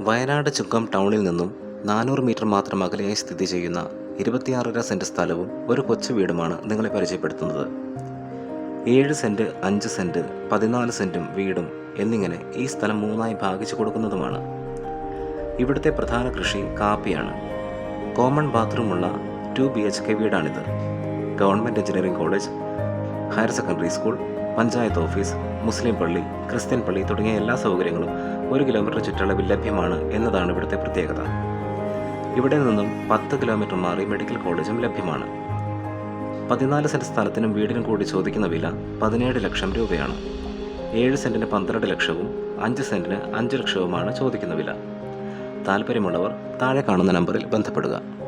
വയനാട് ചുക്കം ടൗണിൽ നിന്നും നാനൂറ് മീറ്റർ മാത്രം അകലെയായി സ്ഥിതി ചെയ്യുന്ന ഇരുപത്തിയാറര സെന്റ് സ്ഥലവും ഒരു കൊച്ചു വീടുമാണ് നിങ്ങളെ പരിചയപ്പെടുത്തുന്നത്. ഏഴ് സെന്റ് അഞ്ച് സെന്റ് പതിനാല് സെന്റും വീടും എന്നിങ്ങനെ ഈ സ്ഥലം മൂന്നായി ഭാഗിച്ചു കൊടുക്കുന്നതുമാണ്. ഇവിടുത്തെ പ്രധാന കൃഷി കാപ്പിയാണ്. കോമൺ ബാത്റൂമുള്ള two B H K വീടാണിത്. Government engineering college higher secondary school panchayat office മുസ്ലിം പള്ളി ക്രിസ്ത്യൻ പള്ളി തുടങ്ങിയ എല്ലാ സൗകര്യങ്ങളും ഒരു കിലോമീറ്റർ ചുറ്റളവിൽ ലഭ്യമാണ് എന്നതാണ് ഇവിടുത്തെ പ്രത്യേകത. ഇവിടെ നിന്നും പത്ത് കിലോമീറ്റർ മാറി മെഡിക്കൽ കോളേജും ലഭ്യമാണ്. പതിനാല് സെന്റ് സ്ഥലത്തിനും വീടിനും കൂടി ചോദിക്കുന്ന വില പതിനേഴ് ലക്ഷം രൂപയാണ്. ഏഴ് സെന്റിന് പന്ത്രണ്ട് ലക്ഷവും അഞ്ച് സെന്റിന് അഞ്ച് ലക്ഷവുമാണ് ചോദിക്കുന്ന വില. താല്പര്യമുള്ളവർ താഴെ കാണുന്ന നമ്പറിൽ ബന്ധപ്പെടുക.